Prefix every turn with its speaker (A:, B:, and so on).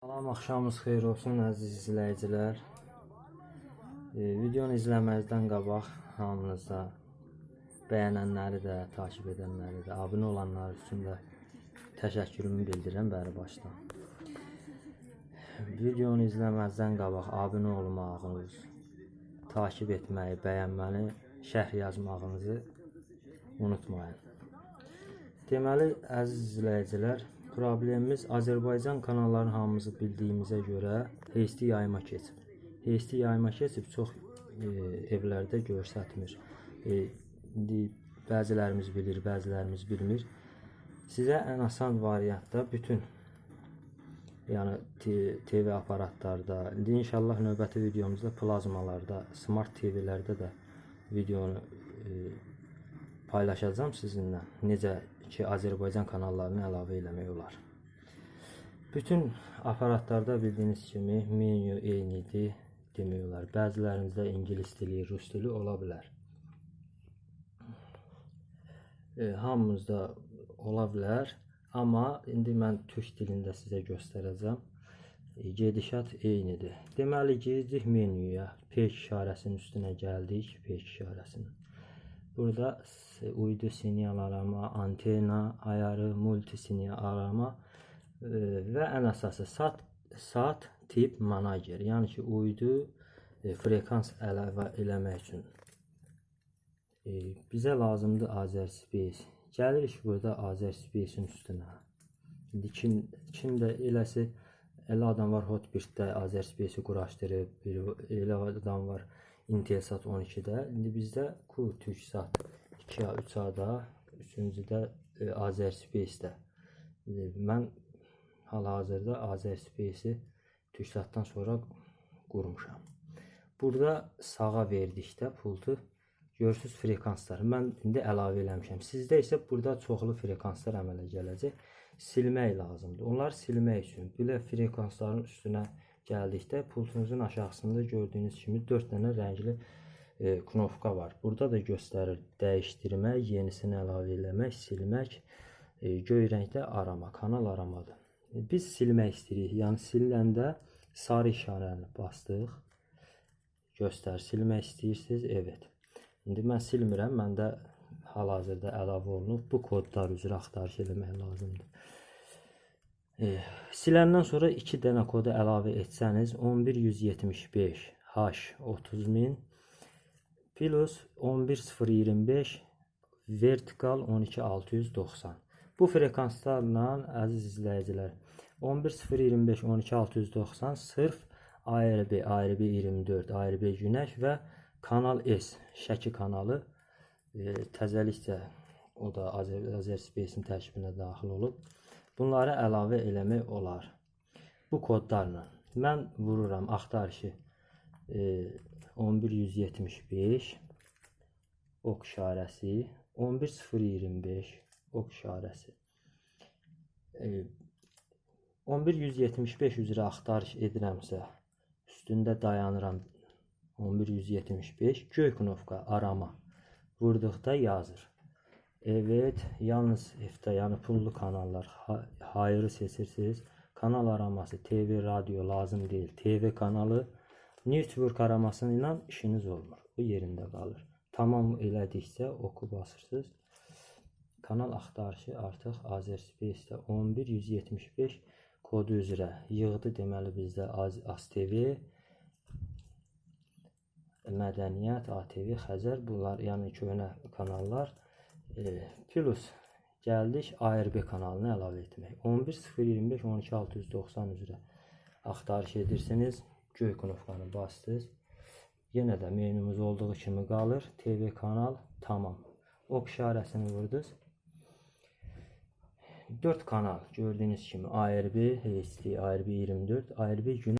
A: Salam, axşamınız xeyir olsun əziz izləyicilər. E, videonu izləməzdən qabaq hamınıza bəyənənləri də, takip edənləri də, abunə olanlar üçün də təşəkkürümü bildirirəm bəri başdan. Videonu izləməzdən qabaq abunə olmağınız, takip etməyi, bəyənməni, şərh yazmağınızı unutmayın. Deməli, əziz izləyicilər, problemimiz Azərbaycan kanallarının hamımızı bildiyimizə görə HD yayıma keçib. HD yayıma keçib çox e, evlərdə göstərmir. E, bəzilərimiz bilir, bəzilərimiz bilmir. Sizə ən asan variantda bütün yəni TV aparatlarda, indi inşallah növbəti videomuzda plazmalarda, smart TV-lərdə də videonu e, paylaşacağım sizinlə. Necə ki Azərbaycan kanallarını əlavə eləmək olar. Bütün aparatlarda bildiyiniz kimi menyu eynidir demək olar. Bəzilərinizdə ingilis dili, rus dili ola bilər. E, hamımızda ola bilər, amma indi mən türk dilində sizə göstərəcəm. E, gedişat eynidir. Deməli girdik menyuya. Pek işarəsinin üstünə gəldik, pek işarəsinin. Burada uydu sinyal arama, antena ayarı, multi sinyal arama e, və ən əsası sat sat tip manager. Yəni ki, uydu e, frekans əlavə eləmək üçün e, bizə lazımdır Azerspace. Gəlirik burada Azerspace-in üstünə. İndi kim kim də eləsi elə adam var Hotbird-də Azerspace-i quraşdırıb, elə adam var Intelsat 12-də. İndi bizdə Q Türksat 2A, 3A-da, üçüncüdə e, Azerspace-də. E, mən hal-hazırda Azerspace-i Türksatdan sonra qurmuşam. Burada sağa verdikdə pultu görürsüz frekansları. Mən indi əlavə eləmişəm. Sizdə isə burada çoxlu frekanslar əmələ gələcək. Silmək lazımdır. Onları silmək üçün belə frekansların üstünə gəldikdə pultunuzun aşağısında gördüyünüz kimi 4 dənə rəngli e, knopka var. Burada da göstərir dəyişdirmək, yenisini əlavə eləmək, silmək, e, göy rəngdə arama, kanal aramadır. Biz silmək istəyirik. Yəni sililəndə sarı işarəni bastıq. Göstər, silmək istəyirsiniz? Evet. İndi mən silmirəm. Məndə hal-hazırda əlavə olunub. Bu kodlar üzrə axtarış eləmək lazımdır. Siləndən sonra 2 dənə kodu əlavə etsəniz 11175 H 30000 plus 11025 vertikal 12690. Bu frekanslarla əziz izləyicilər 11025 12690 sırf ARB, ARB 24, ARB Günəş və Kanal S Şəki kanalı e, təzəlikcə o da Azer Azerspace-in tərkibinə daxil olub. Bunları əlavə eləmək olar. Bu kodlarla mən vururam axtarışı e, 11175 ok işarəsi 11025 ok işarəsi e, 11175 üzrə axtarış edirəmsə üstündə dayanıram 11175 göy knopka arama vurduqda yazır. Evet, yalnız F-də, yəni pullu kanallar ha- hayırı seçirsiniz. Kanal araması, TV, radio lazım deyil. TV kanalı network araması ilə işiniz olmur. O yerində qalır. Tamam elədikcə oku basırsınız. Kanal axtarışı artıq Azerspace-də 11175 kodu üzrə yığdı deməli bizdə ASTV Mədəniyyət, ATV, Xəzər bunlar yəni köhnə kanallar e, plus gəldik ARB kanalını əlavə etmək. 11025 12690 üzrə axtarış edirsiniz. Göy knopkanı bastınız. Yenə də menyumuz olduğu kimi qalır. TV kanal tamam. Ok işarəsini vurdunuz. 4 kanal gördüyünüz kimi ARB, HD, ARB 24, ARB Günəş